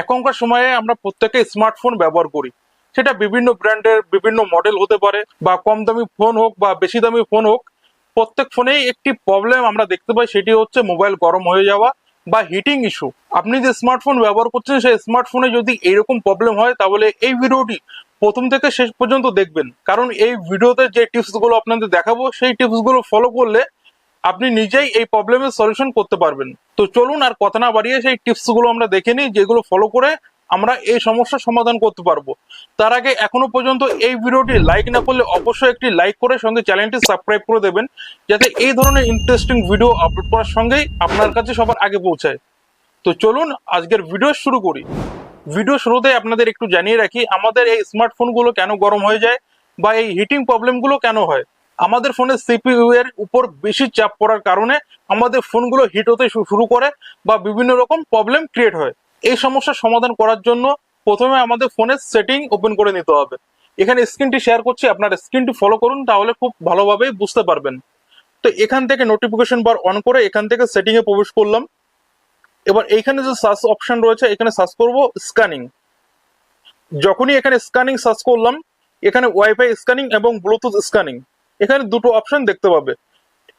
এখনকার সময়ে আমরা প্রত্যেকে স্মার্টফোন ব্যবহার করি। সেটা বিভিন্ন ব্র্যান্ডের বিভিন্ন মডেল হতে পারে, বা কম দামি ফোন হোক, বা বেশি দামি ফোন হোক, প্রত্যেক ফোনেই একটি প্রবলেম আমরা দেখতে পাই, সেটি হচ্ছে মোবাইল গরম হয়ে যাওয়া বা হিটিং ইস্যু আপনি যে স্মার্টফোন ব্যবহার করছেন, সেই স্মার্টফোনে যদি এরকম প্রবলেম হয়, তাহলে এই ভিডিওটি প্রথম থেকে শেষ পর্যন্ত দেখবেন। কারণ এই ভিডিওতে যে টিপসগুলো আপনাদের দেখাবো, সেই টিপসগুলো ফলো করলে আপনি নিজেই এই প্রবলেমের সলিউশন করতে পারবেন। তো চলুন আর কথা না বাড়িয়ে সেই টিপসগুলো আমরা দেখে নিই, যেগুলো ফলো করে আমরা এই সমস্যার সমাধান করতে পারব। তার আগে এখনও পর্যন্ত এই ভিডিওটি লাইক না করলে অবশ্যই একটি লাইক করে সঙ্গে চ্যানেলটি সাবস্ক্রাইব করে দেবেন, যাতে এই ধরনের ইন্টারেস্টিং ভিডিও আপলোড করার সঙ্গেই আপনার কাছে সবার আগে পৌঁছায়। তো চলুন আজকের ভিডিও শুরু করি। ভিডিও শুরুতে আপনাদের একটু জানিয়ে রাখি, আমাদের এই স্মার্টফোনগুলো কেন গরম হয়ে যায় বা এই হিটিং প্রবলেমগুলো কেন হয়? আমাদের ফোনে সিপিইউ এর উপর বেশি চাপ পড়ার কারণে আমাদের ফোনগুলো হিট হতে শুরু করে বা বিভিন্ন রকম প্রবলেম ক্রিয়েট হয়। এই সমস্যার সমাধান করার জন্য প্রথমে আমাদের ফোনের সেটিং ওপেন করে নিতে হবে। এখানে স্ক্রিনটি শেয়ার করছি, আপনার স্ক্রিনটি ফলো করুন, তাহলে খুব ভালোভাবে বুঝতে পারবেন। তো এখান থেকে নোটিফিকেশন বার অন করে এখান থেকে সেটিং এ প্রবেশ করলাম। এবার এইখানে যে সার্চ অপশন রয়েছে, এখানে সার্চ করব স্ক্যানিং যখনই এখানে স্ক্যানিং সার্চ করলাম, এখানে ওয়াইফাই স্ক্যানিং এবং ব্লুটুথ স্ক্যানিং এখানে দুটো অপশন দেখতে পাবে।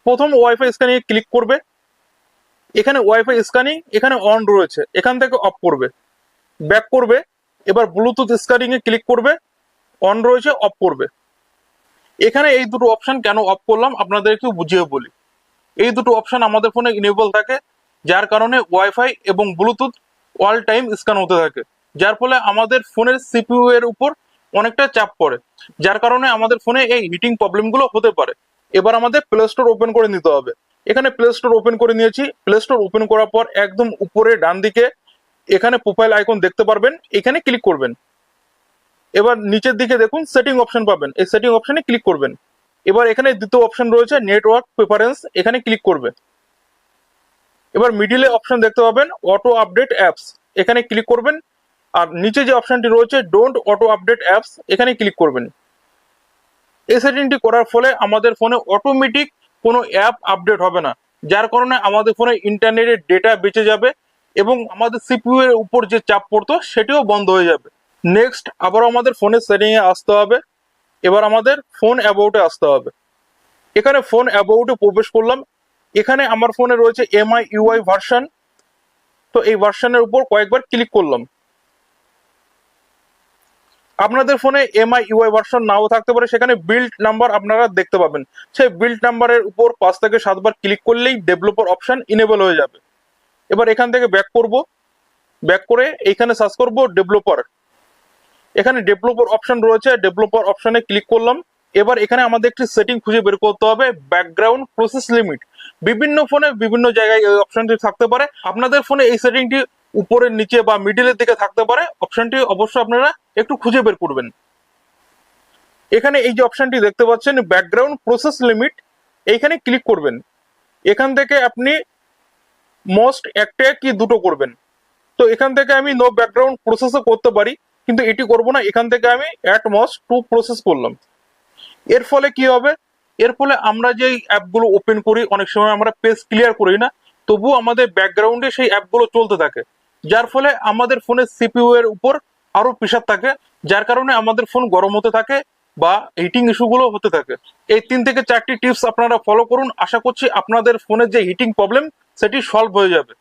প্রথম ওয়াইফাই স্ক্যানিং ক্লিক করবে। এখানে ওয়াইফাই স্ক্যানিং এখানে অন রয়েছে। এখান থেকে অফ করবে। ব্যাক করবে। এবার ব্লুটুথ স্ক্যানিং এ ক্লিক করবে। অন রয়েছে অফ করবে। এখানে এই দুটো অপশন কেন অফ করলাম আপনাদেরকে বুঝিয়ে বলি। এই দুটো অপশন আমাদের ফোনে ইনেবল থাকে, যার কারণে ওয়াইফাই এবং ব্লুটুথ অল টাইম স্ক্যান হতে থাকে। যার ফলে আমাদের ফোনের সিপিইউ এর উপর অনেকটা চাপ পড়ে। যার কারণে আমাদের ফোনে এই হিটিং প্রবলেমগুলো হতে পারে। এবার আমাদের প্লে স্টোর ওপেন করে নিতে হবে। এখানে প্লে স্টোর ওপেন করে নিয়েছি। প্লে স্টোর ওপেন করার পর একদম উপরে ডান দিকে এখানে প্রোফাইল আইকন দেখতে পারবেন। এখানে ক্লিক করবেন। এবার নিচের দিকে দেখুন সেটিং অপশন পাবেন। এই সেটিং অপশনে ক্লিক করবেন। এবার এখানে দ্বিতীয় অপশন রয়েছে নেটওয়ার্ক প্রেফারেন্স এখানে ক্লিক করবে। এবার মিডিলে অপশন দেখতে পাবেন অটো আপডেট অ্যাপস এখানে ক্লিক করবেন। আর নিচে যে অপশনটি রয়েছে ডোন্ট অটো আপডেট অ্যাপস এখানে ক্লিক করবেন। এই সেটিংটি করার ফলে আমাদের ফোনে অটোমেটিক কোনো অ্যাপ আপডেট হবে না। যার কারণে আমাদের ফোনে ইন্টারনেটের ডেটা বেঁচে যাবে এবং আমাদের সিপিইউ এর উপর যে চাপ পড়তো, সেটিও বন্ধ হয়ে যাবে। নেক্সট আবার আমাদের ফোনের সেটিং এ আসতে হবে। এবার আমাদের ফোন অ্যাবাউটে আসতে হবে। এখানে ফোন অ্যাবাউটে প্রবেশ করলাম। এখানে আমার ফোনে রয়েছে এমআই ইউআই ভার্সন তো এই ভার্সনের উপর কয়েকবার ক্লিক করলাম। আপনাদের ফোনে এমআই ইউআই ভার্সন নাও থাকতে পারে, সেখানে বিল্ড নাম্বার আপনারা দেখতে পাবেন। সেই বিল্ড নাম্বারের উপর পাঁচ থেকে সাতবার ক্লিক করলেই ডেভেলপার অপশন ইনেবল হয়ে যাবে। এবার এখান থেকে ব্যাক করব। ব্যাক করে এইখানে সার্চ করব ডেভেলপার এখানে ডেভেলপার অপশন রয়েছে ডেভেলপার অপশনে ক্লিক করলাম। এবার এখানে আমাদের একটি সেটিং খুঁজে বের করতে হবে ব্যাকগ্রাউন্ড প্রসেস লিমিট বিভিন্ন ফোনে বিভিন্ন জায়গায় এই অপশনটি থাকতে পারে। আপনাদের ফোনে এই সেটিংটি উপরের নিচে বা মিডিলের দিকে থাকতে পারে। অপশনটি অবশ্যই আপনারা একটু খুঁজে বের করবেন। এখানে এই যে অপশনটি দেখতে পাচ্ছেন ব্যাকগ্রাউন্ড প্রসেস লিমিট এইখানে ক্লিক করবেন। এখান থেকে আপনি মোস্ট একটা কি দুটো করবেন। তো এখান থেকে আমি নো ব্যাকগ্রাউন্ড প্রসেসও করতে পারি, কিন্তু এটি করব না। এখান থেকে আমি অ্যাট মোস্ট টু প্রসেস করলাম। এর ফলে কি হবে? এর ফলে আমরা যে অ্যাপগুলো ওপেন করি, অনেক সময় আমরা পেজ ক্লিয়ার করি না তবু আমাদের ব্যাকগ্রাউন্ডে সেই অ্যাপগুলো চলতে থাকে। যার ফলে আমাদের ফোনের সিপিইউ এর উপর আরও প্রেশার থাকে, যার কারণে আমাদের ফোন গরম হতে থাকে বা হিটিং ইস্যুগুলো হতে থাকে। এই তিন থেকে চারটি টিপস আপনারা ফলো করুন। আশা করছি আপনাদের ফোনের যে হিটিং প্রবলেম সেটি সলভ হয়ে যাবে।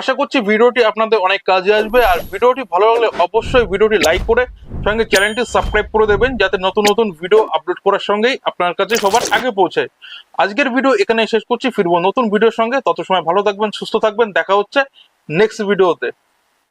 আশা করছি ভিডিওটি আপনাদের অনেক কাজে আসবে। আর ভিডিওটি ভালো লাগলে অবশ্যই ভিডিওটি লাইক করে সঙ্গে চ্যানেলটি সাবস্ক্রাইব করে দেবেন, যাতে নতুন নতুন ভিডিও আপলোড করার সঙ্গেই আপনার কাছে সবার আগে পৌঁছায়। আজকের ভিডিও এখানে শেষ করছি। ফিরবো নতুন ভিডিওর সঙ্গে। তত সময় ভালো থাকবেন, সুস্থ থাকবেন। দেখা হচ্ছে নেক্সট ভিডিওতে